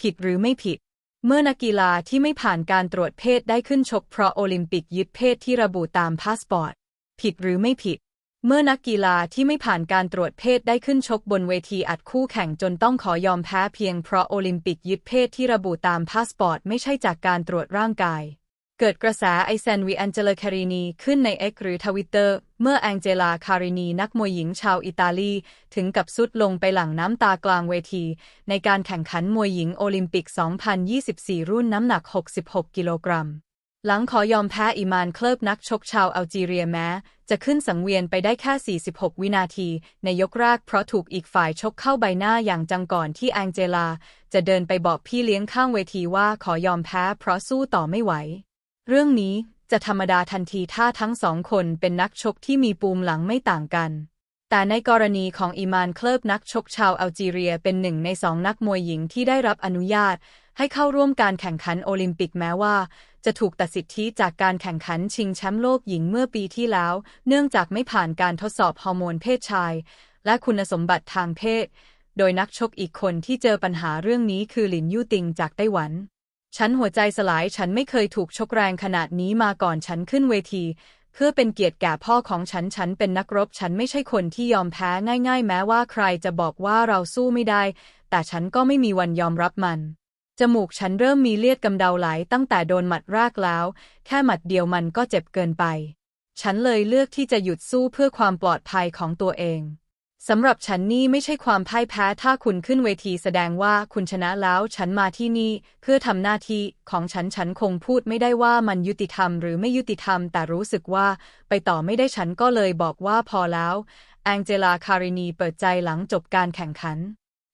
ผิดหรือไม่ผิด เมื่อนักกีฬาที่ไม่ผ่านการตรวจเพศได้ขึ้นชกเพราะโอลิมปิกยึดเพศที่ระบุตามพาสปอร์ต ผิดหรือไม่ผิด เมื่อนักกีฬาที่ไม่ผ่านการตรวจเพศได้ขึ้นชกบนเวทีอัดคู่แข่งจนต้องขอยอมแพ้เพียงเพราะโอลิมปิกยึดเพศที่ระบุตามพาสปอร์ตไม่ใช่จากการตรวจร่างกาย เกิดกระแสไอแซนวีแองเจลคารินีขึ้นใน X หรือทวิตเตอร์ เมื่อแองเจลาคารินีนักมวยหญิงชาวอิตาลี ถึงกับสุดลงไปหลังน้ำตากลางเวที ในการแข่งขันมวยหญิงโอลิมปิก 2024 รุ่นน้ำหนัก 66 กิโลกรัม หลังขอยอมแพ้อิมานเคลิบนักชกชาวอัลจีเรียแม้ จะขึ้นสังเวียนไปได้แค่ 46 วินาที ในยกแรกเพราะถูกอีกฝ่ายชกเข้าใบหน้าอย่างจังก่อนที่แองเจลา จะเดินไปบอกพี่เลี้ยงข้างเวทีว่าขอยอมแพ้เพราะสู้ต่อไม่ไหว เรื่องนี้จะธรรมดาทันทีถ้าทั้งสองคนเป็นนักชกที่มีปูมหลังไม่ต่างกัน แต่ในกรณีของอิมานเคลิบนักชกชาวอัลจีเรียเป็นหนึ่งในสองนักมวยหญิงที่ได้รับอนุญาต ให้เข้าร่วมการแข่งขันโอลิมปิกแม้ว่า จะถูกตัดสิทธิจากการแข่งขันชิงแชมป์โลกหญิงเมื่อปีที่แล้ว เนื่องจากไม่ผ่านการทดสอบฮอร์โมนเพศชาย และคุณสมบัติทางเพศ โดยนักชกอีกคนที่เจอปัญหาเรื่องนี้คือหลินยู่ติงจากไต้หวัน ฉันหัวใจสลายฉันไม่เคยถูกชกแรงขนาดนี้มาก่อนฉันขึ้นเวที เพื่อเป็นเกียรติแก่พ่อของฉันฉันเป็นนักรบ ฉันไม่ใช่คนที่ยอมแพ้ง่าย ๆ แม้ว่าใครจะบอกว่าเราสู้ไม่ได้ แต่ฉันก็ไม่มีวันยอมรับมัน จมูกฉันเริ่มมีเลือดกำเดาไหลตั้งแต่โดนหมัดแรกแล้ว แค่หมัดเดียวมันก็เจ็บเกินไป ฉันเลยเลือกที่จะหยุดสู้เพื่อความปลอดภัยของตัวเอง สำหรับฉันนี่ไม่ใช่ความพ่ายแพ้ถ้าคุณขึ้นเวทีแสดงว่าคุณชนะแล้วฉันมาที่นี่ เพื่อทำหน้าที่ของฉันฉันคงพูดไม่ได้ว่ามันยุติธรรมหรือไม่ยุติธรรม แต่รู้สึกว่าไปต่อไม่ได้ฉันก็เลยบอกว่าพอแล้ว แองเจลาคารินีเปิดใจหลังจบการแข่งขัน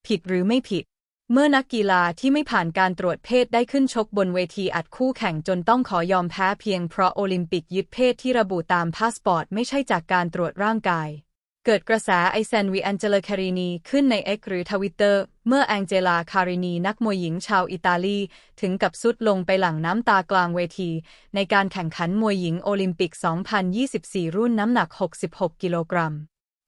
ผิดหรือไม่ผิด เมื่อนักกีฬาที่ไม่ผ่านการตรวจเพศได้ขึ้นชกบนเวทีอัดคู่แข่งจนต้องขอยอมแพ้เพียงเพราะโอลิมปิกยึดเพศที่ระบุตามพาสปอร์ตไม่ใช่จากการตรวจร่างกาย เกิดกระแสไอแซนวีแองเจลคารินีขึ้นใน X หรือทวิตเตอร์ เมื่อแองเจลาคารินีนักมวยหญิงชาวอิตาลี ถึงกับสุดลงไปหลังน้ำตากลางเวที ในการแข่งขันมวยหญิงโอลิมปิก 2024 รุ่นน้ำหนัก 66 กิโลกรัม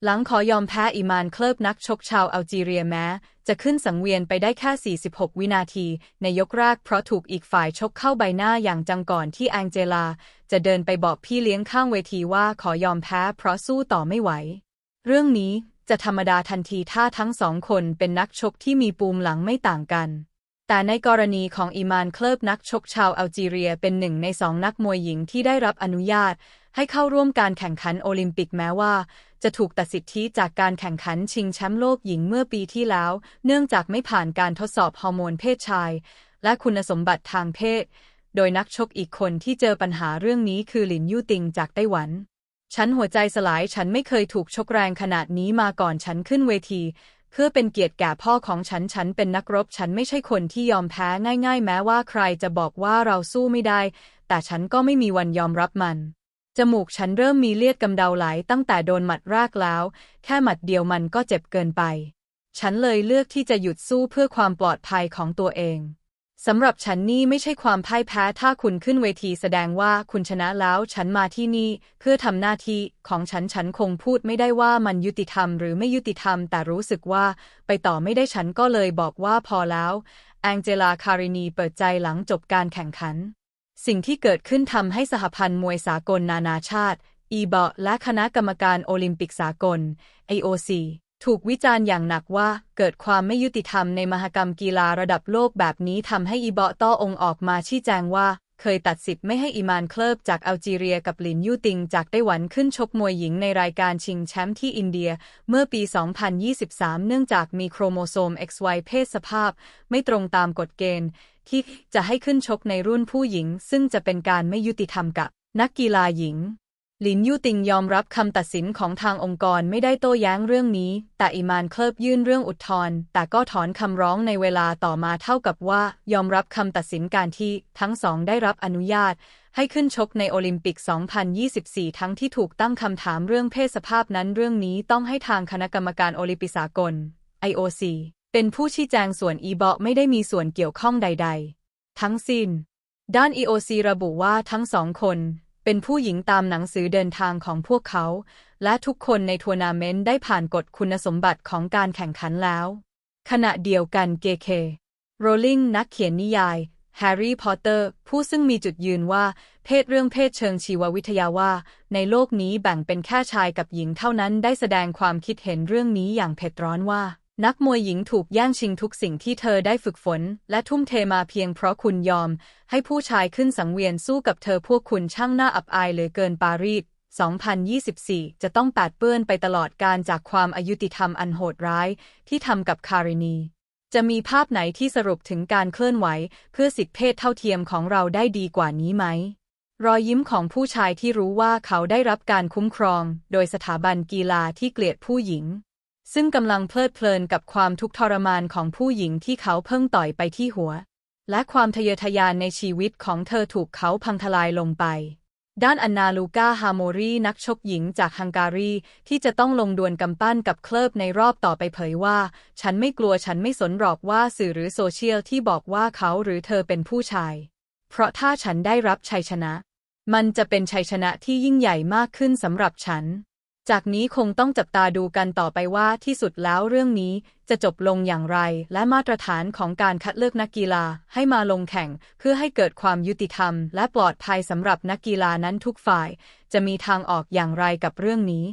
หลังขอยอมแพ้อิมานเคลิบนักชกชาวอัลจีเรียแม้ จะขึ้นสังเวียนไปได้แค่ 46 วินาที ในยกแรกเพราะถูกอีกฝ่ายชกเข้าใบหน้าอย่างจังก่อนที่แองเจลา จะเดินไปบอกพี่เลี้ยงข้างเวทีว่าขอยอมแพ้เพราะสู้ต่อไม่ไหว เรื่องนี้จะธรรมดาทันทีถ้าทั้งสองคนเป็นนักชกที่มีปูมหลังไม่ต่างกัน แต่ในกรณีของอิมานเคลิบนักชกชาวอัลจีเรียเป็นหนึ่งในสองนักมวยหญิงที่ได้รับอนุญาต ให้เข้าร่วมการแข่งขันโอลิมปิกแม้ว่า จะถูกตัดสิทธิจากการแข่งขันชิงแชมป์โลกหญิงเมื่อปีที่แล้ว เนื่องจากไม่ผ่านการทดสอบฮอร์โมนเพศชาย และคุณสมบัติทางเพศ โดยนักชกอีกคนที่เจอปัญหาเรื่องนี้คือหลินยู่ติงจากไต้หวัน ฉันหัวใจสลายฉันไม่เคยถูกชกแรงขนาดนี้มาก่อนฉันขึ้นเวที เพื่อเป็นเกียรติแก่พ่อของฉันฉันเป็นนักรบ ฉันไม่ใช่คนที่ยอมแพ้ง่าย ๆ แม้ว่าใครจะบอกว่าเราสู้ไม่ได้ แต่ฉันก็ไม่มีวันยอมรับมันจมูกฉันเริ่มมีเลือดกำเดาไหลตั้งแต่โดนหมัดแรกแล้ว แค่หมัดเดียวมันก็เจ็บเกินไป ฉันเลยเลือกที่จะหยุดสู้เพื่อความปลอดภัยของตัวเอง สำหรับฉันนี่ไม่ใช่ความพ่ายแพ้ถ้าคุณขึ้นเวทีแสดงว่าคุณชนะแล้วฉันมาที่นี่ เพื่อทำหน้าที่ของฉันฉันคงพูดไม่ได้ว่ามันยุติธรรมหรือไม่ยุติธรรม แต่รู้สึกว่าไปต่อไม่ได้ฉันก็เลยบอกว่าพอแล้ว แองเจลาคารินีเปิดใจหลังจบการแข่งขัน สิ่งที่เกิดขึ้นทำให้สหพันธ์มวยสากลนานาชาติ อีบอและคณะกรรมการโอลิมปิกสากล AOC ถูกวิจารณ์อย่างหนักว่าเกิดความไม่ยุติธรรมในมหกรรมกีฬาระดับโลกแบบนี้ทำให้อีบอต้อองออกมาชี้แจงว่า เคยตัดสิทธิ์ไม่ให้อิมานเคลิบจากอัลจีเรียกับหลินยู่ติงจากไต้หวันขึ้นชกมวยหญิงในรายการชิงแชมป์ที่อินเดีย เมื่อปี 2023 เนื่องจากมีโครโมโซม XY เพศสภาพ ไม่ตรงตามกฎเกณฑ์ ที่จะให้ขึ้นชกในรุ่นผู้หญิง ซึ่งจะเป็นการไม่ยุติธรรมกับนักกีฬาหญิง หลินยู่ติงยอมรับคำตัดสินของทางองค์กรไม่ได้โต้แย้งเรื่องนี้ แต่อิมานเคลิบยื่นเรื่องอุทธรณ์แต่ก็ถอนคำร้องในเวลาต่อมาเท่ากับว่า ยอมรับคำตัดสินการที่ทั้งสองได้รับอนุญาต ให้ขึ้นชกในโอลิมปิก 2024 ทั้งที่ถูกตั้งคำถามเรื่องเพศสภาพนั้นเรื่องนี้ต้องให้ทางคณะกรรมการโอลิมปิกสากล IOC เป็นผู้ชี้แจงส่วนอีบอไม่ได้มีส่วนเกี่ยวข้องใด ๆ ทั้งสิ้น ด้าน EOC ระบุว่าทั้งสองคน เป็นผู้หญิงตามหนังสือเดินทางของพวกเขา และทุกคนในทัวร์นาเมนต์ได้ผ่านกฎคุณสมบัติของการแข่งขันแล้ว ขณะเดียวกันเกเคโรลลิงนักเขียนนิยายแฮร์รี่พอตเตอร์ผู้ซึ่งมีจุดยืนว่า เพศเรื่องเพศเชิงชีววิทยาว่า ในโลกนี้แบ่งเป็นแค่ชายกับหญิงเท่านั้นได้แสดงความคิดเห็นเรื่องนี้อย่างเผ็ดร้อนว่า นักมวยหญิงถูกแย่งชิงทุกสิ่งที่เธอได้ฝึกฝน และทุ่มเทมาเพียงเพราะคุณยอม ให้ผู้ชายขึ้นสังเวียนสู้กับเธอพวกคุณช่างน่าอับอายเหลือเกินปารีส2024 จะต้องแปดเปื้อนไปตลอดการจากความอายุติธรรมอันโหดร้าย ที่ทำกับคารินี จะมีภาพไหนที่สรุปถึงการเคลื่อนไหว เพื่อสิทธิเพศเท่าเทียมของเราได้ดีกว่านี้ไหม รอยยิ้มของผู้ชายที่รู้ว่าเขาได้รับการคุ้มครอง โดยสถาบันกีฬาที่เกลียดผู้หญิง ซึ่งกำลังเพลิดเพลินกับความทุกข์ทรมานของผู้หญิงที่เขาเพิ่งต่อยไปที่หัว และความทะเยอทะยานในชีวิตของเธอถูกเขาพังทลายลงไป ด้านอันนาลูกาฮาโมรีนักชกหญิงจากฮังการีที่จะต้องลงดวลกำปั้นกับเคลิบในรอบต่อไปเผยว่า ฉันไม่กลัวฉันไม่สนหรอกว่าสื่อหรือโซเชียลที่บอกว่าเขาหรือเธอเป็นผู้ชาย เพราะถ้าฉันได้รับชัยชนะ มันจะเป็นชัยชนะที่ยิ่งใหญ่มากขึ้นสำหรับฉัน จากนี้คงต้องจับตาดูกันต่อไปว่าที่สุดแล้วเรื่องนี้จะจบลงอย่างไร และมาตรฐานของการคัดเลือกนักกีฬาให้มาลงแข่ง เพื่อให้เกิดความยุติธรรม และปลอดภัยสำหรับนักกีฬานั้นทุกฝ่าย จะมีทางออกอย่างไรกับเรื่องนี้